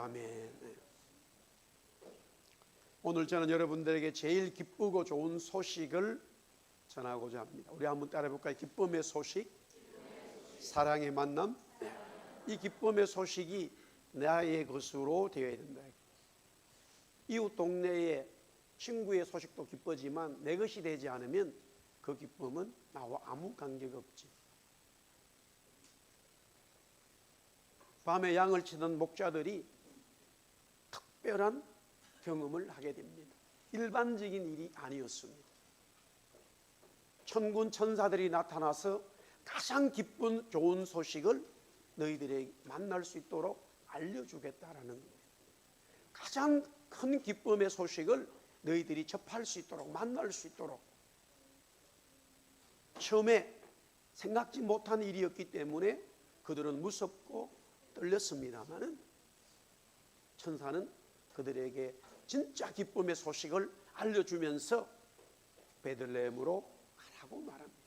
아멘. 네. 오늘 저는 여러분들에게 제일 기쁘고 좋은 소식을 전하고자 합니다. 우리 한번 따라해 볼까요? 기쁨의 소식, 사랑의 만남. 이 기쁨의 소식이 나의 것으로 되어야 된다. 이웃 동네의 친구의 소식도 기쁘지만 내 것이 되지 않으면 그 기쁨은 나와 아무 관계가 없지. 밤에 양을 치던 목자들이 특별한 경험을 하게 됩니다. 일반적인 일이 아니었습니다. 천군 천사들이 나타나서 가장 기쁜 좋은 소식을 너희들에게 만날 수 있도록 알려주겠다라는 거예요. 가장 큰 기쁨의 소식을 너희들이 접할 수 있도록 만날 수 있도록 처음에 생각지 못한 일이었기 때문에 그들은 무섭고 떨렸습니다마는 천사는 그들에게 진짜 기쁨의 소식을 알려주면서 베들레헴으로 가라고 말합니다.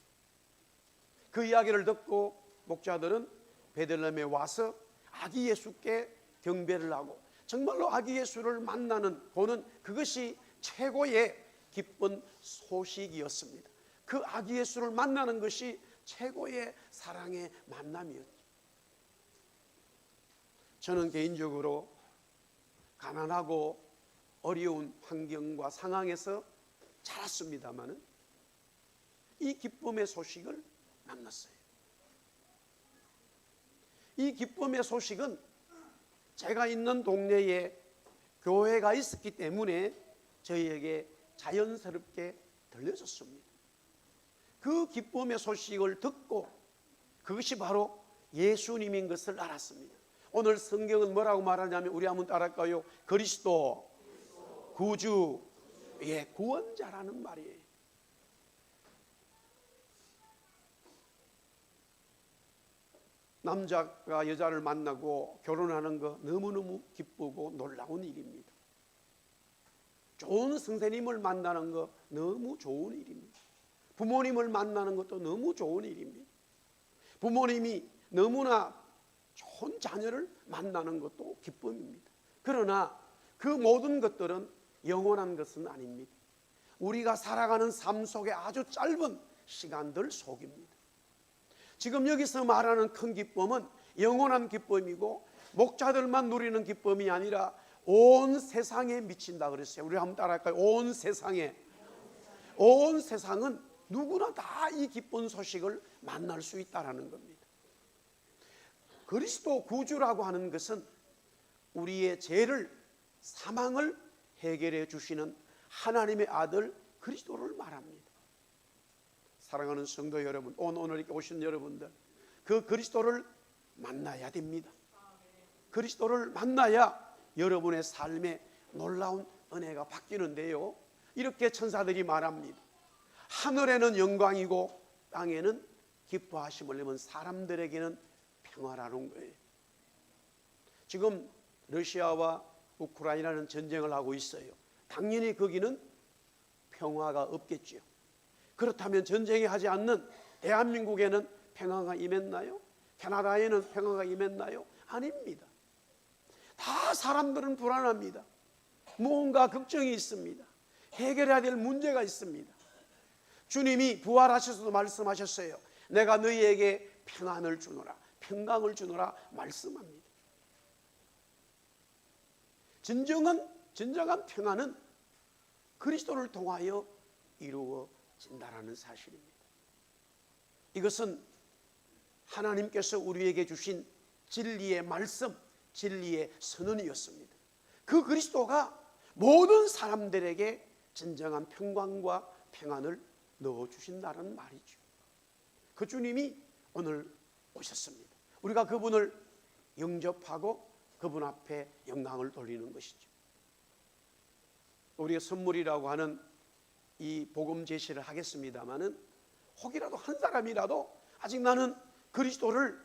그 이야기를 듣고 목자들은 베들레헴에 와서 아기 예수께 경배를 하고 정말로 아기 예수를 만나는 보는 그것이 최고의 기쁜 소식이었습니다. 그 아기 예수를 만나는 것이 최고의 사랑의 만남이었죠. 저는 개인적으로 가난하고 어려운 환경과 상황에서 자랐습니다마는 이 기쁨의 소식을 만났어요. 이 기쁨의 소식은 제가 있는 동네에 교회가 있었기 때문에 저희에게 자연스럽게 들려졌습니다. 그 기쁨의 소식을 듣고 그것이 바로 예수님인 것을 알았습니다. 오늘 성경은 뭐라고 말하냐면 우리 한번 따라할까요? 그리스도 구주 예 구원자라는 말이에요. 남자가 여자를 만나고 결혼하는 거 너무너무 기쁘고 놀라운 일입니다. 좋은 선생님을 만나는 거 너무 좋은 일입니다. 부모님을 만나는 것도 너무 좋은 일입니다. 부모님이 너무나 좋은 자녀를 만나는 것도 기쁨입니다. 그러나 그 모든 것들은 영원한 것은 아닙니다. 우리가 살아가는 삶 속에 아주 짧은 시간들 속입니다. 지금 여기서 말하는 큰 기쁨은 영원한 기쁨이고 목자들만 누리는 기쁨이 아니라 온 세상에 미친다 그랬어요. 우리 한번 따라할까요? 온 세상에. 온 세상은 누구나 다 이 기쁜 소식을 만날 수 있다라는 겁니다. 그리스도 구주라고 하는 것은 우리의 죄를 사망을 해결해 주시는 하나님의 아들 그리스도를 말합니다. 사랑하는 성도 여러분, 오늘 이렇게 오신 여러분들, 그 그리스도를 만나야 됩니다. 그리스도를 만나야 여러분의 삶에 놀라운 은혜가 바뀌는데요. 이렇게 천사들이 말합니다. 하늘에는 영광이고 땅에는 기뻐하심을 내면 사람들에게는 평화라는 거예요. 지금 러시아와 우크라이나는 전쟁을 하고 있어요. 당연히 거기는 평화가 없겠지요. 그렇다면 전쟁이 하지 않는 대한민국에는 평화가 임했나요? 캐나다에는 평화가 임했나요? 아닙니다. 다 사람들은 불안합니다. 무언가 걱정이 있습니다. 해결해야 될 문제가 있습니다. 주님이 부활하셔서도 말씀하셨어요. 내가 너희에게 평안을 주노라, 평강을 주노라 말씀합니다. 진정한 진정한 평안은 그리스도를 통하여 이루어진다라는 사실입니다. 이것은 하나님께서 우리에게 주신 진리의 말씀, 진리의 선언이었습니다. 그 그리스도가 모든 사람들에게 진정한 평강과 평안을 넣어 주신다는 말이죠. 그 주님이 오늘 오셨습니다. 우리가 그분을 영접하고 그분 앞에 영광을 돌리는 것이죠. 우리가 선물이라고 하는 이 복음 제시를 하겠습니다마는 혹이라도 한 사람이라도 아직 나는 그리스도를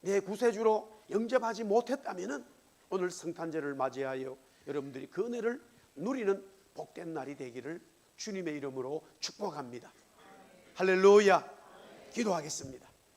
내 구세주로 영접하지 못했다면은 오늘 성탄절을 맞이하여 여러분들이 그 은혜를 누리는 복된 날이 되기를 주님의 이름으로 축복합니다. 할렐루야. 기도하겠습니다.